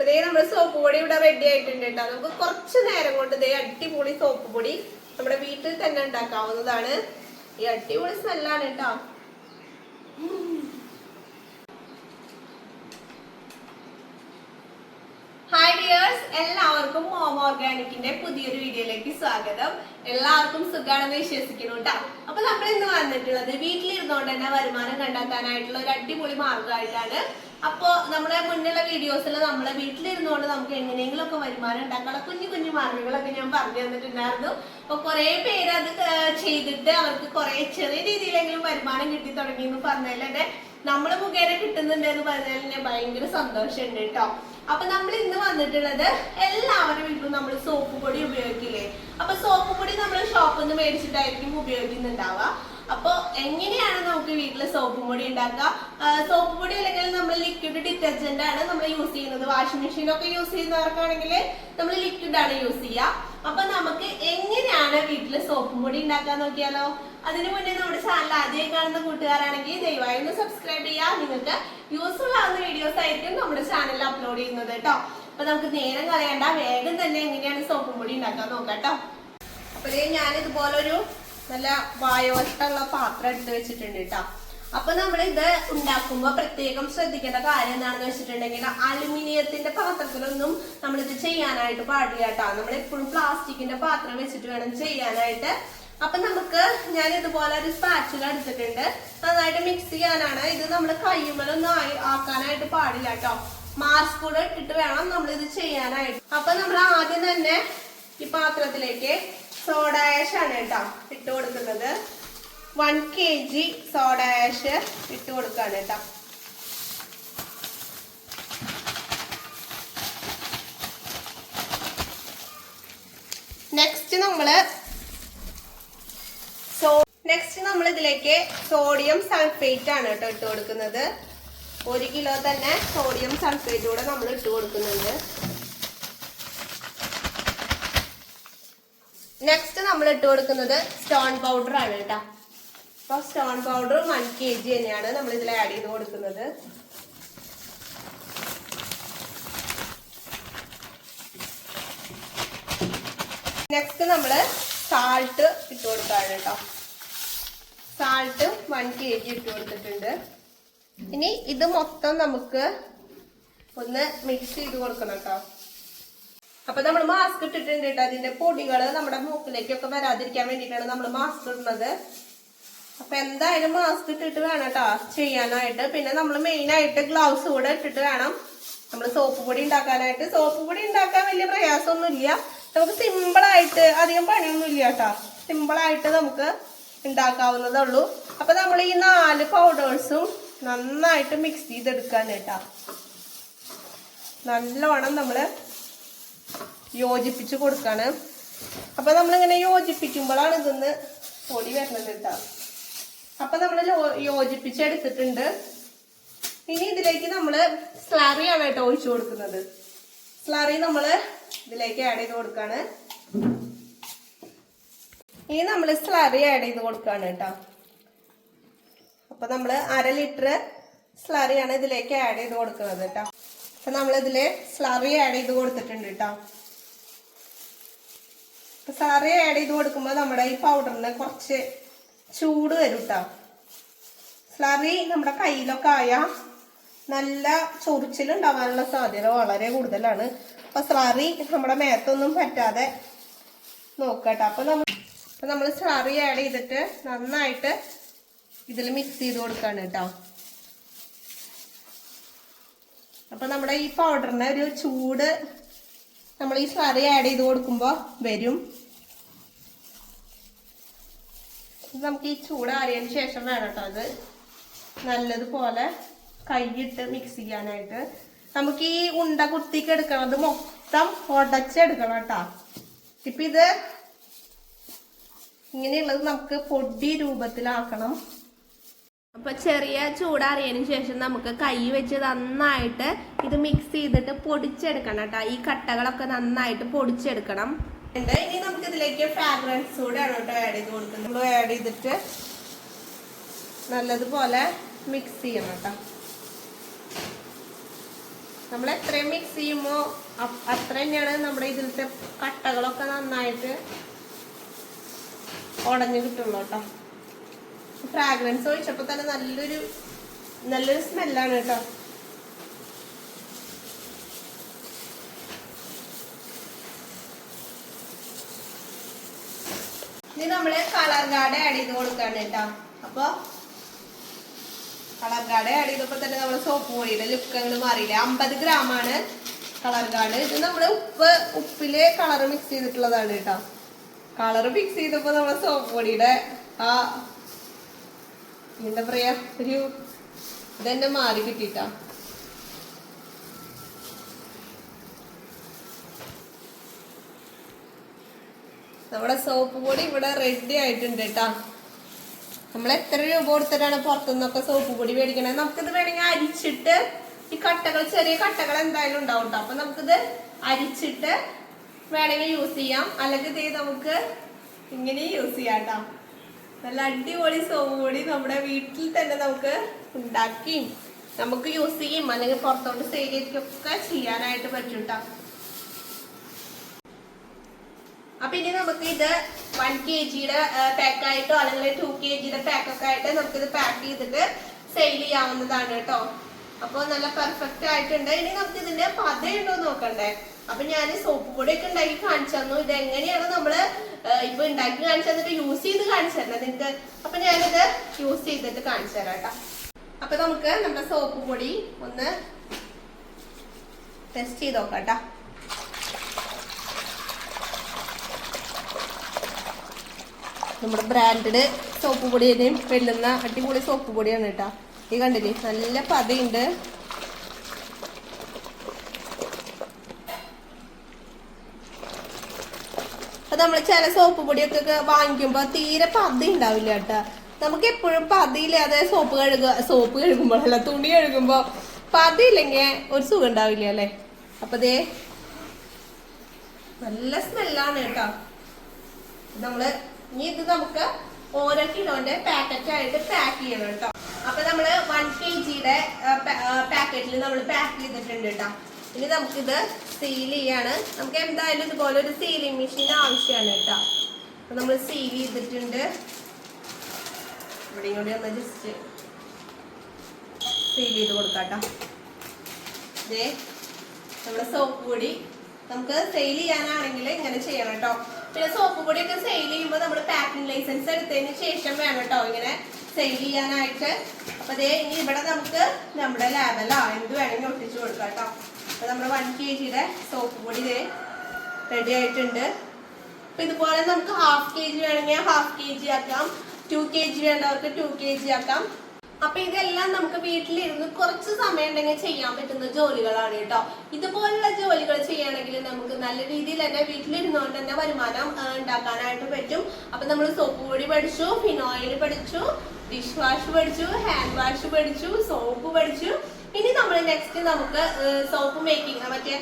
അപ്പൊ ദേ നമ്മുടെ സോപ്പ് പൊടി ഇവിടെ റെഡി ആയിട്ടുണ്ട് കേട്ടോ. നമുക്ക് കുറച്ച് നേരം കൊണ്ട് ദേ അടിപൊളി സോപ്പ് പൊടി നമ്മുടെ വീട്ടിൽ തന്നെ ഉണ്ടാക്കാവുന്നതാണ്. ഈ അടിപൊളി സ്മെല്ലാണ് കേട്ടോ. എല്ലാവർക്കും ഹോം ഓർഗാനിക്കിന്റെ പുതിയൊരു വീഡിയോയിലേക്ക് സ്വാഗതം. എല്ലാവർക്കും സുഖാണെന്ന് വിശ്വസിക്കുന്നു കേട്ടോ അപ്പൊ നമ്മൾ ഇന്ന് വന്നിട്ടുള്ളത് വീട്ടിലിരുന്നോണ്ട് തന്നെ വരുമാനം കണ്ടെത്താനായിട്ടുള്ള ഒരു അടിപൊളി മാർഗമായിട്ടാണ് അപ്പോ നമ്മുടെ മുന്നിലുള്ള വീഡിയോസിൽ നമ്മളെ വീട്ടിലിരുന്നുകൊണ്ട് നമുക്ക് എങ്ങനെയെങ്കിലും ഒക്കെ വരുമാനം ഉണ്ടാക്കാനുള്ള കുഞ്ഞു കുഞ്ഞു മാർഗങ്ങളൊക്കെ ഞാൻ പറഞ്ഞു തന്നിട്ടുണ്ടായിരുന്നു. അപ്പൊ കുറെ പേര് അത് ചെയ്തിട്ട് അവർക്ക് കുറെ ചെറിയ രീതിയിലെങ്കിലും വരുമാനം കിട്ടി തുടങ്ങി എന്ന് പറഞ്ഞാൽ തന്നെ നമ്മൾ മുഖേന കിട്ടുന്നുണ്ട് എന്ന് പറഞ്ഞാൽ ഭയങ്കര സന്തോഷമുണ്ട് കേട്ടോ അപ്പൊ നമ്മൾ ഇന്ന് വന്നിട്ടുള്ളത് എല്ലാവരും വീട്ടിലും നമ്മൾ സോപ്പ് പൊടി ഉപയോഗിക്കില്ലേ? അപ്പൊ സോപ്പ് പൊടി നമ്മൾ ഷോപ്പിൽ നിന്ന് മേടിച്ചിട്ടായിരിക്കും ഉപയോഗിക്കുന്നുണ്ടാവുക. അപ്പൊ എങ്ങനെയാണ് നമുക്ക് വീട്ടിൽ സോപ്പ് പൊടി ഉണ്ടാക്കുക? സോപ്പ് പൊടി അല്ലെങ്കിൽ നമ്മൾ ലിക്വിഡ് ഡിറ്റർജന്റ് ആണ് നമ്മൾ യൂസ് ചെയ്യുന്നത്. വാഷിംഗ് മെഷീൻ ഒക്കെ യൂസ് ചെയ്യുന്നവർക്കാണെങ്കിൽ നമ്മൾ ലിക്വിഡ് ആണ് യൂസ് ചെയ്യുക. അപ്പൊ നമുക്ക് എങ്ങനെയാണ് വീട്ടിൽ സോപ്പ് പൊടി ഉണ്ടാക്കാൻ നോക്കിയാലോ? അതിനു മുന്നേ നമ്മുടെ ചാനൽ ആദ്യമായി കാണുന്ന കൂട്ടുകാരാണെങ്കിൽ ദയവായി ഒന്ന് സബ്സ്ക്രൈബ് ചെയ്യുക. നിങ്ങൾക്ക് യൂസ്ഫുൾ ആവുന്ന വീഡിയോസ് ആയിരിക്കും നമ്മുടെ ചാനലിൽ അപ്ലോഡ് ചെയ്യുന്നത് കേട്ടോ അപ്പൊ നമുക്ക് നേരം കളയണ്ട. വേഗം തന്നെ എങ്ങനെയാണ് സോപ്പും പൊടി ഉണ്ടാക്കാൻ നോക്കാം കേട്ടോ ഒരു ഇതുപോലൊരു നല്ല വായുവട്ടുള്ള പാത്രം എടുത്ത് വെച്ചിട്ടുണ്ട് കേട്ടോ അപ്പൊ നമ്മൾ ഇത് ഉണ്ടാക്കുമ്പോൾ പ്രത്യേകം ശ്രദ്ധിക്കേണ്ട കാര്യം എന്താണെന്ന് വെച്ചിട്ടുണ്ടെങ്കിൽ അലുമിനിയത്തിന്റെ പാത്രത്തിലൊന്നും നമ്മളിത് ചെയ്യാനായിട്ട് പാടില്ല കേട്ടോ നമ്മൾ എപ്പോഴും പ്ലാസ്റ്റിക്കിന്റെ പാത്രം വെച്ചിട്ട് വേണം ചെയ്യാനായിട്ട്. അപ്പൊ നമുക്ക് ഞാൻ ഇതുപോലെ ഒരു സ്പാച്ചുല എടുത്തിട്ടുണ്ട്. നന്നായിട്ട് മിക്സ് ചെയ്യാനാണ്. ഇത് നമ്മൾ കയ്യുമ്മലൊന്നും ആയി ആക്കാനായിട്ട് പാടില്ല കേട്ടോ. മാസ്ക് കൂടെ ഇട്ടിട്ട് വേണം നമ്മൾ ഇത് ചെയ്യാനായിട്ട്. അപ്പൊ നമ്മൾ ആദ്യം തന്നെ ഈ പാത്രത്തിലേക്ക് സോഡാഷ് ആണ് കേട്ടോ ഇട്ട് കൊടുക്കുന്നത്. വൺ കെ ജി സോഡാഷ് ഇട്ട് കൊടുക്കാണ് കേട്ടോ. നെക്സ്റ്റ് നമ്മൾ നെക്സ്റ്റ് നമ്മൾ ഇതിലേക്ക് സോഡിയം സൾഫേറ്റ് ആണ് കേട്ടോ ഇട്ട് കൊടുക്കുന്നത്. ഒരു കിലോ തന്നെ സോഡിയം സൾഫേറ്റ് കൂടെ നമ്മൾ ഇട്ട് കൊടുക്കുന്നുണ്ട്. നെക്സ്റ്റ് നമ്മൾ ഇട്ട് കൊടുക്കുന്നത് സ്റ്റോൺ പൗഡർ ആണ് കേട്ടോ. അപ്പൊ stone powder one K G തന്നെയാണ് നമ്മൾ ഇതിൽ ആഡ് ചെയ്ത് കൊടുക്കുന്നത്. നെക്സ്റ്റ് നമ്മൾ സാൾട്ട് ഇട്ട് കൊടുക്കാണ് കേട്ടോ. സാൾട്ട് വൺ കെ ജി ഇട്ട് കൊടുത്തിട്ടുണ്ട്. ഇനി ഇത് മൊത്തം നമുക്ക് ഒന്ന് മിക്സ് ചെയ്ത് കൊടുക്കണം കേട്ടോ അപ്പൊ നമ്മൾ മാസ്ക് ഇട്ടിട്ടുണ്ട് കേട്ടോ അതിന്റെ പൊടികൾ നമ്മുടെ മൂക്കിലേക്കൊക്കെ വരാതിരിക്കാൻ വേണ്ടിയിട്ടാണ് നമ്മൾ മാസ്ക് ഇടുന്നത്. അപ്പൊ എന്തായാലും മാസ്ക് ഇട്ടിട്ട് വേണം കേട്ടോ ചെയ്യാനായിട്ട്. പിന്നെ നമ്മൾ മെയിൻ ആയിട്ട് ഗ്ലൗസ് കൂടെ ഇട്ടിട്ട് വേണം നമ്മൾ സോപ്പ് പൊടി ഉണ്ടാക്കാനായിട്ട്. സോപ്പ് പൊടി ഉണ്ടാക്കാൻ വലിയ പ്രയാസമൊന്നുമില്ല. നമുക്ക് സിമ്പിളായിട്ട് അധികം പണിയൊന്നുമില്ല കേട്ടോ സിമ്പിളായിട്ട് നമുക്ക് ഉണ്ടാക്കാവുന്നതേ ഉള്ളൂ അപ്പൊ നമ്മൾ ഈ നാല് പൗഡേഴ്സും നന്നായിട്ട് മിക്സ് ചെയ്തെടുക്കാൻ കേട്ടോ നല്ലോണം നമ്മൾ യോജിപ്പിച്ച് കൊടുക്കാണ്. അപ്പൊ നമ്മളിങ്ങനെ യോജിപ്പിക്കുമ്പോഴാണ് ഇതൊന്ന് പൊടി വരുന്നത് കേട്ടോ. അപ്പൊ നമ്മൾ യോജിപ്പിച്ചെടുത്തിട്ടുണ്ട്. ഇനി ഇതിലേക്ക് നമ്മൾ സ്ലറി ആണ് കേട്ടോ ഒഴിച്ചു കൊടുക്കുന്നത്. സ്ലറി നമ്മൾ ഇതിലേക്ക് ആഡ് ചെയ്ത് കൊടുക്കാണ്. ഇനി നമ്മൾ സ്ലറി ആഡ് ചെയ്ത് കൊടുക്കുകയാണ് കേട്ടോ. അപ്പൊ നമ്മൾ അര ലിറ്റർ സ്ലറിയാണ് ഇതിലേക്ക് ആഡ് ചെയ്ത് കൊടുക്കുന്നത് കേട്ടോ. അപ്പൊ നമ്മൾ ഇതിൽ സ്ലറി ആഡ് ചെയ്ത് കൊടുത്തിട്ടുണ്ട് കേട്ടോ. സ്ലറി ആഡ് ചെയ്ത് കൊടുക്കുമ്പോൾ നമ്മുടെ ഈ പൗഡറിന് കുറച്ച് ചൂട് വരും കേട്ടോ. സ്ലറി നമ്മുടെ കയ്യിലൊക്കെ ആയാൽ നല്ല ചൊറിച്ചിലുണ്ടാവാനുള്ള സാധ്യത വളരെ കൂടുതലാണ്. അപ്പൊ സ്ലറി നമ്മുടെ മേത്തൊന്നും പറ്റാതെ നോക്കട്ടെ. അപ്പൊ നമ്മൾ അപ്പൊ നമ്മൾ സ്ലറി ആഡ് ചെയ്തിട്ട് നന്നായിട്ട് ഇതിൽ മിക്സ് ചെയ്ത് കൊടുക്കാണ് കേട്ടോ അപ്പൊ നമ്മുടെ ഈ പൗഡറിന് ഒരു ചൂട് നമ്മൾ ഈ സ്ലറി ആഡ് ചെയ്ത് കൊടുക്കുമ്പോൾ വരും. നമുക്ക് ഈ ചൂട് അറിയതിന് ശേഷം വേണം കേട്ടോ അത് നല്ലതുപോലെ കൈയിട്ട് മിക്സ് ചെയ്യാനായിട്ട്. നമുക്ക് ഈ ഉണ്ട കുത്തിക്ക് എടുക്കണത് മൊത്തം ഉടച്ചെടുക്കണം കേട്ടോ ഇപ്പൊ ഇത് ഇങ്ങനെയുള്ളത് നമുക്ക് പൊടി രൂപത്തിലാക്കണം. അപ്പൊ ചെറിയ ചൂടാറിയതിന് ശേഷം നമുക്ക് കൈ വെച്ച് നന്നായിട്ട് ഇത് മിക്സ് ചെയ്തിട്ട് പൊടിച്ചെടുക്കണം കേട്ടോ. ഈ കട്ടകളൊക്കെ നന്നായിട്ട് പൊടിച്ചെടുക്കണം. ഇനി നമുക്ക് ഇതിലേക്ക് ഫ്രാഗ്രൻസ് കൂടെ ആണ് കേട്ടോ ആഡ് ചെയ്ത് കൊടുക്കുന്നത്. നമ്മൾ ആഡ് ചെയ്തിട്ട് നല്ലതുപോലെ മിക്സ് ചെയ്യണം കേട്ടോ. നമ്മൾ എത്രയും മിക്സ് ചെയ്യുമ്പോൾ അത്ര തന്നെയാണ് നമ്മുടെ ഇതിലത്തെ കട്ടകളൊക്കെ നന്നായിട്ട് ഉടഞ്ഞു കിട്ടുള്ളൂ കേട്ടോ. ഫ്രാഗ്രൻസ് ഒഴിച്ചപ്പോൾ തന്നെ നല്ലൊരു നല്ലൊരു സ്മെല്ലാണ് കേട്ടോ. ഇനി നമ്മൾ കളർ ഗാർഡ് ആഡ് ചെയ്ത് കൊടുക്കാണ് കേട്ടോ. അപ്പൊ കളർ ഗാർഡ് ആഡ് ചെയ്തപ്പോ തന്നെ നമ്മൾ സോപ്പ് പൊടിയുടെ ലുക്ക് അങ്ങോട്ട് മാറിയില്ല. അമ്പത് ഗ്രാം ആണ് കളർ ഗാർഡ് ഇത് നമ്മൾ ഉപ്പ് ഉപ്പിൽ കളർ മിക്സ് ചെയ്തിട്ടുള്ളതാണ് കേട്ടോ. കളർ ഫിക്സ് ചെയ്തപ്പോ നമ്മളെ സോപ്പ് പൊടിയുടെ ആ എന്താ പറയാ ഒരു ഇതെന്നെ മാറി കിട്ടിട്ടാ നമ്മുടെ സോപ്പ് പൊടി ഇവിടെ റെഡി ആയിട്ടുണ്ട് കേട്ടാ നമ്മൾ എത്ര രൂപ കൊടുത്തിട്ടാണ് പുറത്തുനിന്നൊക്കെ സോപ്പ് പൊടി മേടിക്കണത് നമുക്കിത് വേണമെങ്കിൽ അരിച്ചിട്ട് ഈ കട്ടകൾ ചെറിയ കട്ടകൾ എന്തായാലും ഉണ്ടാവും കേട്ടോ അപ്പൊ നമുക്കിത് അരിച്ചിട്ട് വേണമെങ്കിൽ യൂസ് ചെയ്യാം. അല്ലെങ്കിൽ ഇത് നമുക്ക് ഇങ്ങനെ യൂസ് ചെയ്യാം കേട്ടോ നല്ല അടിപൊളി സോപ്പ് പൊടി നമ്മുടെ വീട്ടിൽ തന്നെ നമുക്ക് ഉണ്ടാക്കിയും നമുക്ക് യൂസ് ചെയ്യും. അല്ലെങ്കിൽ പുറത്തോട്ട് ചെയ്തൊക്കെ ചെയ്യാനായിട്ട് പറ്റും കേട്ടോ അപ്പൊ ഇനി നമുക്ക് ഇത് വൺ കെ ജിയുടെ പാക്ക് ആയിട്ടോ അല്ലെങ്കിൽ ടു കെ ജിയുടെ പാക്ക് ഒക്കെ ആയിട്ട് നമുക്ക് ഇത് പാക്ക് ചെയ്തിട്ട് സെയിൽ ചെയ്യാവുന്നതാണ് കേട്ടോ അപ്പൊ നല്ല പെർഫെക്റ്റ് ആയിട്ടുണ്ട്. ഇനി നമുക്ക് ഇതിന്റെ പതയുണ്ടോ നോക്കണ്ടേ? അപ്പൊ ഞാൻ സോപ്പ് പൊടി ഒക്കെ ഉണ്ടാക്കി കാണിച്ചു തന്നു. ഇത് എങ്ങനെയാണ് നമ്മൾ ഇപ്പൊ ഉണ്ടാക്കി കാണിച്ചു തന്നിട്ട് യൂസ് ചെയ്ത് കാണിച്ചു തരണം നിങ്ങക്ക് അപ്പൊ ഞാനിത് യൂസ് ചെയ്തിട്ട് കാണിച്ചു തരാം കേട്ടോ. അപ്പൊ നമുക്ക് നമ്മുടെ സോപ്പ് പൊടി ഒന്ന് ടെസ്റ്റ് ചെയ്ത് നോക്കാം കേട്ടോ. നമ്മുടെ ബ്രാൻഡഡ് സോപ്പ് പൊടി തന്നെയും വെല്ലുന്ന അടിപൊളി സോപ്പ് പൊടിയാണ് കേട്ടോ. ഈ കണ്ടില്ലേ? നല്ല പതയുണ്ട്. നമ്മൾ ചില സോപ്പ് പൊടിയൊക്കെ വാങ്ങിക്കുമ്പോ തീരെ പതി ഉണ്ടാവില്ല കേട്ടോ. നമുക്ക് എപ്പോഴും പതിയില്ലാതെ സോപ്പ് കഴുകുക സോപ്പ് കഴുകുമ്പോഴല്ല തുണി കഴുകുമ്പോൾ പതിയില്ലെങ്കിൽ ഒരു സുഖം ഉണ്ടാവില്ല അല്ലേ? അപ്പൊ ദേ നല്ല സ്മെല്ലാണ് കേട്ടോ. നമ്മൾ ഇനി ഇത് നമുക്ക് ഓരോ കിലോന്റെ പാക്കറ്റ് ആയിട്ട് പാക്ക് ചെയ്യണം കേട്ടോ. അപ്പൊ നമ്മൾ വൺ കെ ജിയുടെ പാക്കറ്റിൽ നമ്മൾ പാക്ക് ചെയ്തിട്ടുണ്ട് കേട്ടോ. ഇനി നമുക്കിത് സീൽ ചെയ്യാണ്. നമുക്ക് എന്തായാലും ഇതുപോലെ ഒരു സീലിംഗ് മെഷീൻ ആവശ്യമാണ് കേട്ടോ. അപ്പൊ നമ്മൾ സീൽ ചെയ്തിട്ടുണ്ട്. ഇവിടെയും കൂടി ഒന്ന് ജസ്റ്റ് സീൽ ചെയ്ത് കൊടുക്കാട്ടോ ഇതേ നമ്മുടെ സോപ്പ് പൊടി നമുക്ക് സെയിൽ ചെയ്യാനാണെങ്കിൽ ഇങ്ങനെ ചെയ്യണം കേട്ടോ. പിന്നെ സോപ്പ് പൊടിയൊക്കെ സെയിൽ ചെയ്യുമ്പോൾ നമ്മൾ പാക്കിംഗ് ലൈസൻസ് എടുത്തതിന് ശേഷം വേണം കേട്ടോ ഇങ്ങനെ സെയിൽ ചെയ്യാനായിട്ട്. അപ്പോൾ ഇനി ഇവിടെ നമുക്ക് നമ്മുടെ ലാബലോ എന്ത് വേണമെങ്കിൽ ഒട്ടിച്ചു കൊടുക്കാം കേട്ടോ. അപ്പൊ നമ്മുടെ വൺ കെ ജിയുടെ സോപ്പ് പൊടി റെഡി ആയിട്ടുണ്ട്. അപ്പൊ ഇതുപോലെ നമുക്ക് ഹാഫ് കെ ജി വേണമെങ്കിൽ ഹാഫ് കെ ജി ആക്കാം. ടു കെ ജി വേണ്ടവർക്ക് ടു കെ ജി ആക്കാം. അപ്പൊ ഇതെല്ലാം നമുക്ക് വീട്ടിലിരുന്ന് കുറച്ച് സമയം ഉണ്ടെങ്കിൽ ചെയ്യാൻ പറ്റുന്ന ജോലികളാണ് കേട്ടോ. ഇതുപോലുള്ള ജോലികൾ ചെയ്യണമെങ്കിൽ നമുക്ക് നല്ല രീതിയിൽ തന്നെ വീട്ടിലിരുന്നുകൊണ്ട് തന്നെ വരുമാനം ഉണ്ടാക്കാനായിട്ട് പറ്റും. അപ്പൊ നമ്മൾ സോപ്പ് പൊടി പഠിച്ചു ഫിനോയിൽ പഠിച്ചു ഡിഷ് വാഷ് പഠിച്ചു ഹാൻഡ് വാഷ് പഠിച്ചു സോപ്പ് പഠിച്ചു. ഇനി നമ്മൾ നെക്സ്റ്റ് നമുക്ക് സോപ്പ് മേക്കിംഗ് മറ്റേ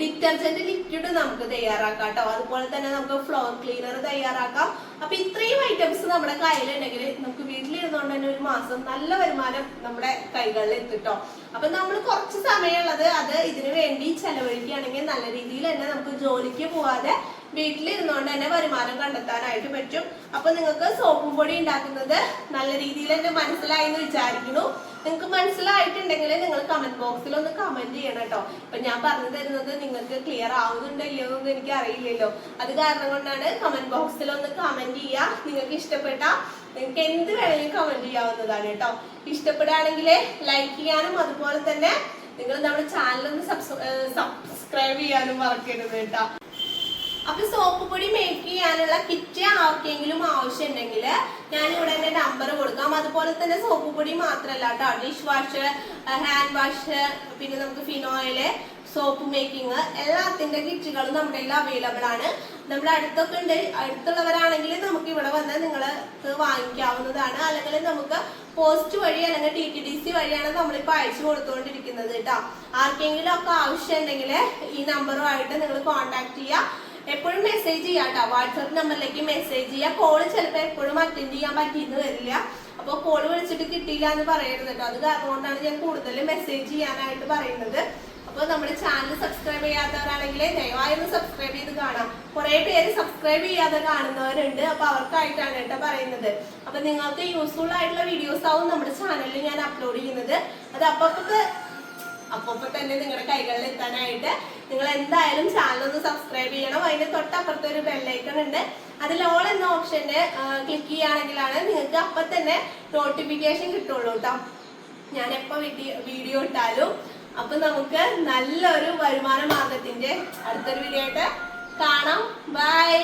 ഡിറ്റർജന്റ് ലിക്വിഡ് നമുക്ക് തയ്യാറാക്കാം കേട്ടോ അതുപോലെ തന്നെ നമുക്ക് ഫ്ലോർ ക്ലീനർ തയ്യാറാക്കാം. അപ്പൊ ഇത്രയും ഐറ്റംസ് നമ്മുടെ കയ്യിലുണ്ടെങ്കിൽ നമുക്ക് വീട്ടിലിരുന്നുകൊണ്ട് തന്നെ ഒരു മാസം നല്ല വരുമാനം നമ്മുടെ കൈകളിൽ എത്തിട്ടോ. അപ്പൊ നമ്മൾ കുറച്ച് സമയമുള്ളത് അത് ഇതിനു വേണ്ടി ചെലവഴിക്കുകയാണെങ്കിൽ നല്ല രീതിയിൽ തന്നെ നമുക്ക് ജോലിക്ക് പോവാതെ വീട്ടിലിരുന്നുകൊണ്ട് തന്നെ വരുമാനം കണ്ടെത്താനായിട്ട് പറ്റും. അപ്പൊ നിങ്ങൾക്ക് സോപ്പും പൊടി ഉണ്ടാക്കുന്നത് നല്ല രീതിയിൽ തന്നെ മനസ്സിലായി എന്ന് വിചാരിക്കുന്നു. നിങ്ങൾക്ക് മനസ്സിലായിട്ടുണ്ടെങ്കിൽ നിങ്ങൾ കമന്റ് ബോക്സിൽ ഒന്ന് കമന്റ് ചെയ്യണം കേട്ടോ. ഇപ്പൊ ഞാൻ പറഞ്ഞു തരുന്നത് നിങ്ങൾക്ക് ക്ലിയർ ആവുന്നുണ്ടോ ഇല്ലയോ എന്ന് എനിക്ക് അറിയില്ലല്ലോ. അത് കാരണം കൊണ്ടാണ് കമന്റ് ബോക്സിൽ ഒന്ന് കമന്റ് ചെയ്യുക. നിങ്ങൾക്ക് ഇഷ്ടപ്പെട്ട നിങ്ങൾക്ക് എന്ത് വേണമെങ്കിലും കമന്റ് ചെയ്യാവുന്നതാണ് കേട്ടോ. ഇഷ്ടപ്പെടുകയാണെങ്കിൽ ലൈക്ക് ചെയ്യാനും അതുപോലെ തന്നെ നിങ്ങൾ നമ്മുടെ ചാനൽ ഒന്ന് സബ്സ്ക്രൈബ് ചെയ്യാനും മറക്കരുത് കേട്ടോ. അപ്പൊ സോപ്പ് പൊടി മേക്ക് ചെയ്യാനുള്ള കിറ്റ് ആർക്കെങ്കിലും ആവശ്യമുണ്ടെങ്കിൽ ഞാൻ ഇവിടെ എന്റെ നമ്പർ കൊടുക്കാം. അതുപോലെ തന്നെ സോപ്പ് പൊടി മാത്രമല്ല കേട്ടോ. ഡിഷ് വാഷ് ഹാൻഡ് വാഷ് പിന്നെ നമുക്ക് ഫിനോയിൽ സോപ്പ് മേക്കിംഗ് എല്ലാത്തിന്റെ കിറ്റുകളും നമ്മുടെ കയ്യിൽ അവൈലബിൾ ആണ്. നമ്മുടെ അടുത്തൊക്കെ ഉണ്ട്. അടുത്തുള്ളവരാണെങ്കിൽ നമുക്ക് ഇവിടെ വന്ന് നിങ്ങൾക്ക് വാങ്ങിക്കാവുന്നതാണ്. അല്ലെങ്കിൽ നമുക്ക് പോസ്റ്റ് വഴി അല്ലെങ്കിൽ ടി ടി ഡി സി വഴിയാണ് നമ്മളിപ്പോൾ അയച്ചു കൊടുത്തുകൊണ്ടിരിക്കുന്നത് കേട്ടോ. ആർക്കെങ്കിലും ഒക്കെ ആവശ്യം ആവശ്യമുണ്ടെങ്കിൽ ഈ നമ്പറുമായിട്ട് നിങ്ങൾ കോൺടാക്ട് ചെയ്യുക. എപ്പോഴും മെസ്സേജ് ചെയ്യാം കേട്ടോ വാട്സപ്പ് നമ്പറിലേക്ക് മെസ്സേജ് ചെയ്യുക കോൾ ചിലപ്പോൾ എപ്പോഴും അറ്റൻഡ് ചെയ്യാൻ പറ്റിയെന്ന് വരില്ല. അപ്പോൾ കോൾ വിളിച്ചിട്ട് കിട്ടിയില്ല എന്ന് പറയരുത് കേട്ടോ അത് കാരണം കൊണ്ടാണ് ഞാൻ കൂടുതൽ മെസ്സേജ് ചെയ്യാനായിട്ട് പറയുന്നത്. അപ്പോൾ സബ്സ്ക്രൈബ് ചെയ്യാത്തവരാണെങ്കിൽ ദയവായി ഒന്ന് സബ്സ്ക്രൈബ് ചെയ്ത് കാണാം. കുറെ പേര് സബ്സ്ക്രൈബ് ചെയ്യാതെ കാണുന്നവരുണ്ട്. അപ്പൊ അവർക്കായിട്ടാണ് കേട്ടോ പറയുന്നത്. അപ്പൊ നിങ്ങൾക്ക് യൂസ്ഫുൾ ആയിട്ടുള്ള വീഡിയോസ് ആവും നമ്മുടെ ചാനലിൽ ഞാൻ അപ്ലോഡ് ചെയ്യുന്നത്. അത് അപ്പൊ അപ്പൊ തന്നെ നിങ്ങളുടെ കൈകളിൽ എത്താനായിട്ട് നിങ്ങൾ എന്തായാലും ചാനൽ ഒന്ന് സബ്സ്ക്രൈബ് ചെയ്യണം. അതിന്റെ തൊട്ടപ്പുറത്ത് ഒരു ബെല്ലൈക്കൺ ഉണ്ട്. അതിൽ ഓൾ എന്ന ഓപ്ഷന് ക്ലിക്ക് ചെയ്യുകയാണെങ്കിലാണ് നിങ്ങൾക്ക് അപ്പൊ തന്നെ നോട്ടിഫിക്കേഷൻ കിട്ടുള്ളൂ കേട്ടോ ഞാൻ എപ്പൊ വീഡിയോ വീഡിയോ ഇട്ടാലും അപ്പൊ നമുക്ക് നല്ലൊരു വരുമാന മാർഗത്തിന്റെ അടുത്തൊരു വീഡിയോ ആയിട്ട് കാണാം. ബൈ